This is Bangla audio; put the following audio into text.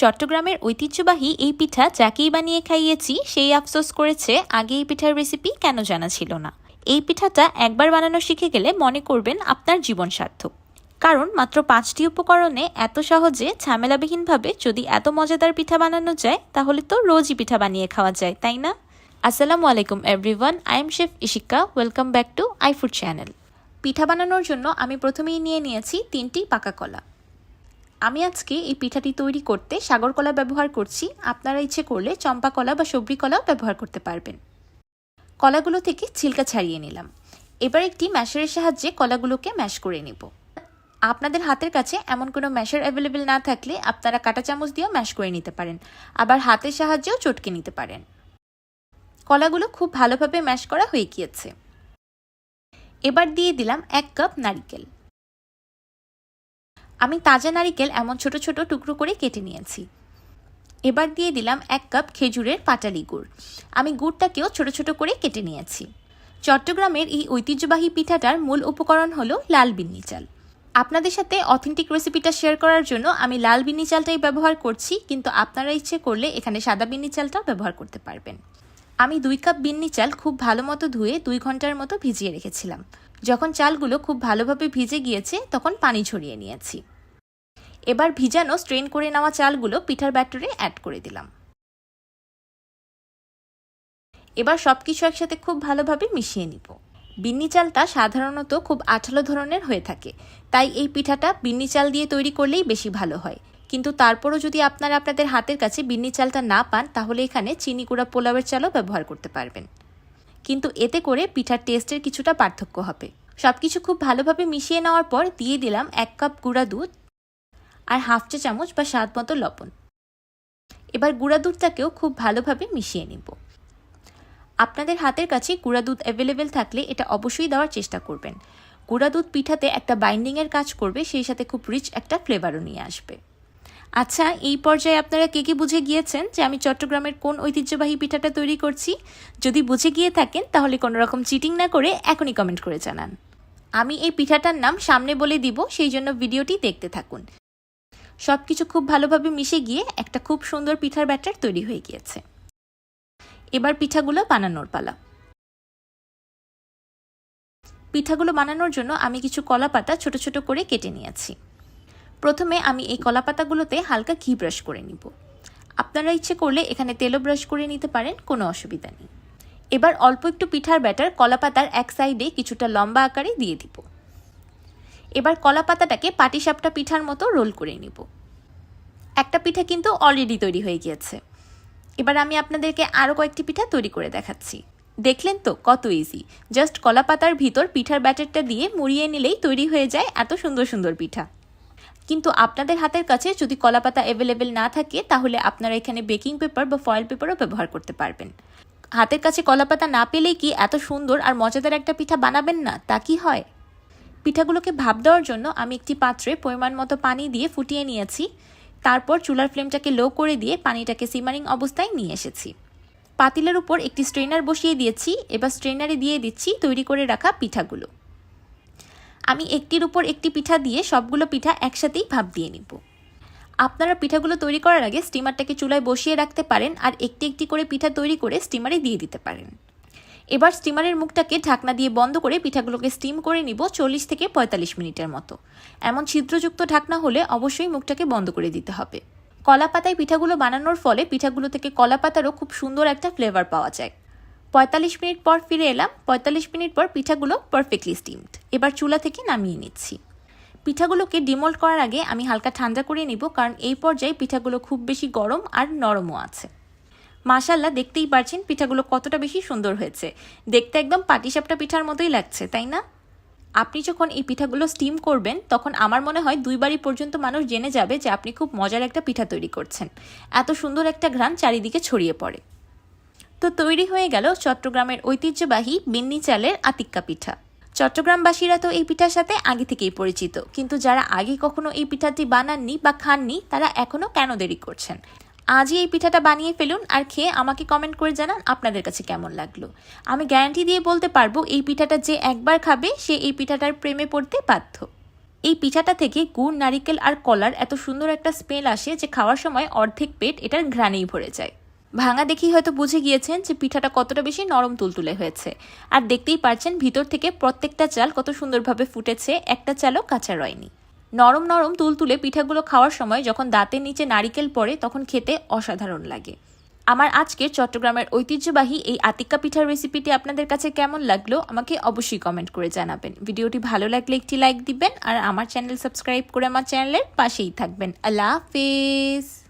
চট্টগ্রামের ঐতিহ্যবাহী এই পিঠা যাকেই বানিয়ে খাইয়েছি, সেই আফসোস করেছে আগে এই পিঠার রেসিপি কেন জানা ছিল না। এই পিঠাটা একবার বানানো শিখে গেলে মনে করবেন আপনার জীবন সার্থক। কারণ মাত্র পাঁচটি উপকরণে এত সহজে, ঝামেলাবিহীনভাবে যদি এত মজাদার পিঠা বানানো যায়, তাহলে তো রোজই পিঠা বানিয়ে খাওয়া যায়, তাই না? আসসালামু আলাইকুম everyone I am chef Ishika welcome back to I food channel পিঠা বানানোর জন্য আমি প্রথমেই নিয়ে নিয়েছি তিনটি পাকা কলা। আমি আজকে এই পিঠাটি তৈরি করতে সাগর কলা ব্যবহার করছি। আপনারা ইচ্ছে করলে চম্পা কলা বা সবরি কলাও ব্যবহার করতে পারবেন। কলাগুলো থেকে ছিলকা ছাড়িয়ে নিলাম। এবার একটি ম্যাশারের সাহায্যে কলাগুলোকে ম্যাশ করে নিব। আপনাদের হাতের কাছে এমন কোনো ম্যাশার অ্যাভেলেবেল না থাকলে আপনারা কাঁটা চামচ দিয়েও ম্যাশ করে নিতে পারেন। আবার হাতের সাহায্যেও চটকে নিতে পারেন। কলাগুলো খুব ভালোভাবে ম্যাশ করা হয়ে গিয়েছে। এবার দিয়ে দিলাম এক কাপ নারিকেল। আমি তাজা নারিকেল এমন ছোট ছোট টুকরো করে কেটে নিয়েছি। এবার দিয়ে দিলাম এক কাপ খেজুরের পাটালি গুড়। আমি গুড়টাকেও ছোট ছোট করে কেটে নিয়েছি। চট্টগ্রামের এই ঐতিহ্যবাহী পিঠাটার মূল উপকরণ হলো লাল বিন্নি চাল। আপনাদের সাথে অথেন্টিক রেসিপিটা শেয়ার করার জন্য আমি লাল বিন্নি চালটাই ব্যবহার করছি, কিন্তু আপনারা ইচ্ছে করলে এখানে সাদা বিন্নি চালটাও ব্যবহার করতে পারবেন। আমি দুই কাপ বিন্নি চাল খুব ভালো মতো ধুয়ে দুই ঘণ্টার মতো ভিজিয়ে রেখেছিলাম। যখন চালগুলো খুব ভালোভাবে ভিজে গিয়েছে, তখন পানি ছড়িয়ে নিয়েছি। এবার ভিজানো, স্ট্রেন করে নেওয়া চালগুলো পিঠার ব্যাটারে অ্যাড করে দিলাম। এবার সব কিছু একসাথে খুব ভালোভাবে মিশিয়ে নিব। বিন্নি চালটা সাধারণত খুব আঠালো ধরনের হয়ে থাকে, তাই এই পিঠাটা বিন্নি চাল দিয়ে তৈরি করলেই বেশি ভালো হয়। কিন্তু তারপরও যদি আপনারা আপনাদের হাতের কাছে বিন্নি চালটা না পান, তাহলে এখানে চিনি গুঁড়া পোলাওয়ের চালও ব্যবহার করতে পারবেন। কিন্তু এতে করে পিঠার টেস্টের কিছুটা পার্থক্য হবে। সব কিছু খুব ভালোভাবে মিশিয়ে নেওয়ার পর দিয়ে দিলাম এক কাপ গুঁড়া দুধ আর হাফ চা চামচ বা স্বাদ মতো লবণ। এবার গুঁড়া দুধটাকেও খুব ভালোভাবে মিশিয়ে নিব। আপনাদের হাতের কাছে গুঁড়া দুধ অ্যাভেলেবেল থাকলে এটা অবশ্যই দেওয়ার চেষ্টা করবেন। গুঁড়া দুধ পিঠাতে একটা বাইন্ডিংয়ের কাজ করবে, সেই সাথে খুব রিচ একটা ফ্লেভারও নিয়ে আসবে। আচ্ছা এই পর্যায়ে আপনারা কে কে বুঝে গিয়েছেন যে আমি চট্টগ্রামের কোন ঐতিহ্যবাহী পিঠাটা তৈরি করছি? যদি বুঝে গিয়ে থাকেন, তাহলে কোনো রকম চিটিং না করে এখনই কমেন্ট করে জানান। আমি এই পিঠাটার নাম সামনে বলে দিব, সেই জন্য ভিডিওটি দেখতে থাকুন। সব কিছু খুব ভালোভাবে মিশে গিয়ে একটা খুব সুন্দর পিঠার ব্যাটার তৈরি হয়ে গিয়েছে। এবার পিঠাগুলো বানানোর পালা। পিঠাগুলো বানানোর জন্য আমি কিছু কলা পাতা ছোট ছোট করে কেটে নিয়েছি। প্রথমে আমি এই কলা পাতাগুলোতে হালকা ঘি ব্রাশ করে নিব। আপনারা ইচ্ছে করলে এখানে তেলও ব্রাশ করে নিতে পারেন, কোনো অসুবিধা নেই। এবার অল্প একটু পিঠার ব্যাটার কলা পাতার এক সাইডে কিছুটা লম্বা আকারে দিয়ে দিব। এবার কলা পাতাটাকে পাটিসাপটা পিঠার মতো রোল করে নিব। একটা পিঠা কিন্তু অলরেডি তৈরি হয়ে গিয়েছে। এবার আমি আপনাদেরকে আরও কয়েকটি পিঠা তৈরি করে দেখাচ্ছি। দেখলেন তো কত ইজি জাস্ট কলা পাতার ভিতর পিঠার ব্যাটারটা দিয়ে মুড়িয়ে নিলেই তৈরি হয়ে যায় এত সুন্দর সুন্দর পিঠা। কিন্তু আপনাদের হাতের কাছে যদি কলা পাতা অ্যাভেলেবেল না থাকে, তাহলে আপনারা এখানে বেকিং পেপার বা ফয়েল পেপারও ব্যবহার করতে পারবেন। হাতের কাছে কলা পাতা না পেলেই কি এত সুন্দর আর মজাদার একটা পিঠা বানাবেন না? তা কি হয়? পিঠাগুলোকে ভাপ দেওয়ার জন্য আমি একটি পাত্রে পরিমাণ মতো পানি দিয়ে ফুটিয়ে নিয়েছি। তারপর চুলার ফ্লেমটাকে লো করে দিয়ে পানিটাকে সিমারিং অবস্থায় নিয়ে এসেছি। পাতিলের উপর একটি স্ট্রেনার বসিয়ে দিয়েছি। এবার স্ট্রেনারে দিয়ে দিচ্ছি তৈরি করে রাখা পিঠাগুলো। আমি একটির উপর একটি পিঠা দিয়ে সবগুলো পিঠা একসাথেই ভাপ দিয়ে নিব। আপনারা পিঠাগুলো তৈরি করার আগে স্টিমারটাকে চুলায় বসিয়ে রাখতে পারেন আর একটি একটি করে পিঠা তৈরি করে স্টিমারে দিয়ে দিতে পারেন। এবার স্টিমারের মুখটাকে ঢাকনা দিয়ে বন্ধ করে পিঠাগুলোকে স্টিম করে নিব চল্লিশ থেকে পঁয়তাল্লিশ মিনিটের মতো। এমন ছিদ্রযুক্ত ঢাকনা হলে অবশ্যই মুখটাকে বন্ধ করে দিতে হবে। কলা পাতায় পিঠাগুলো বানানোর ফলে পিঠাগুলো থেকে কলা পাতারও খুব সুন্দর একটা ফ্লেভার পাওয়া যায়। পঁয়তাল্লিশ মিনিট পর ফিরে এলাম, পঁয়তাল্লিশ মিনিট পর পিঠাগুলো পারফেক্টলি স্টিমড এবার চুলা থেকে নামিয়ে নিচ্ছি। পিঠাগুলোকে ডিমোল্ড করার আগে আমি হালকা ঠান্ডা করে নিব, কারণ এই পর্যায়ে পিঠাগুলো খুব বেশি গরম আর নরমও আছে। মাশাল্লাহ দেখতেই পারছেন পিঠাগুলো কতটা বেশি সুন্দর হয়েছে। দেখতে একদম পাটিসাপটা পিঠার মতোই লাগছে, তাই না? আপনি যখন এই পিঠাগুলো স্টিম করবেন, তখন আমার মনে হয় দুইবারই পর্যন্ত মানুষ জেনে যাবে যে আপনি খুব মজার একটা পিঠা তৈরি করছেন। এত সুন্দর একটা ঘ্রাণ চারিদিকে ছড়িয়ে পড়ে। তো তৈরি হয়ে গেল চট্টগ্রামের ঐতিহ্যবাহী বিন্নি চালের আতিক্কা পিঠা। চট্টগ্রামবাসীরা তো এই পিঠার সাথে আগে থেকেই পরিচিত, কিন্তু যারা আগে কখনো এই পিঠাটি বানাননি বা খাননি, তারা এখনও কেন দেরি করছেন? আজই এই পিঠাটা বানিয়ে ফেলুন আর খেয়ে আমাকে কমেন্ট করে জানান আপনাদের কাছে কেমন লাগল। আমি গ্যারান্টি দিয়ে বলতে পারব, এই পিঠাটা যে একবার খাবে, সে এই পিঠাটার প্রেমে পড়তে বাধ্য। এই পিঠাটা থেকে গুড়, নারিকেল আর কলার এত সুন্দর একটা স্মেল আসে যে খাওয়ার সময় অর্ধেক পেট এটার ঘ্রাণেই ভরে যায়। ভাঙা দেখেই হয়তো বুঝে গিয়েছেন যে পিঠাটা কতটা বেশি নরম তুলতুলে হয়েছে। আর দেখতেই পারছেন ভিতর থেকে প্রত্যেকটা চাল কত সুন্দরভাবে ফুটেছে, একটা চালও কাঁচা রয়নি। নরম নরম তুলতুলে পিঠাগুলো খাওয়ার সময় যখন দাঁতের নিচে নারিকেল পড়ে তখন খেতে অসাধারণ লাগে। আমার আজকের চট্টগ্রামের ঐতিহ্যবাহী এই আতিক্কা পিঠার রেসিপিটি আপনাদের কাছে কেমন লাগল আমাকে অবশ্যই কমেন্ট করে জানাবেন। ভিডিওটি ভালো লাগলে একটি লাইক দিবেন আর আমার চ্যানেল সাবস্ক্রাইব করে আমার চ্যানেলের পাশেই থাকবেন। আল্লাহ হাফেজ!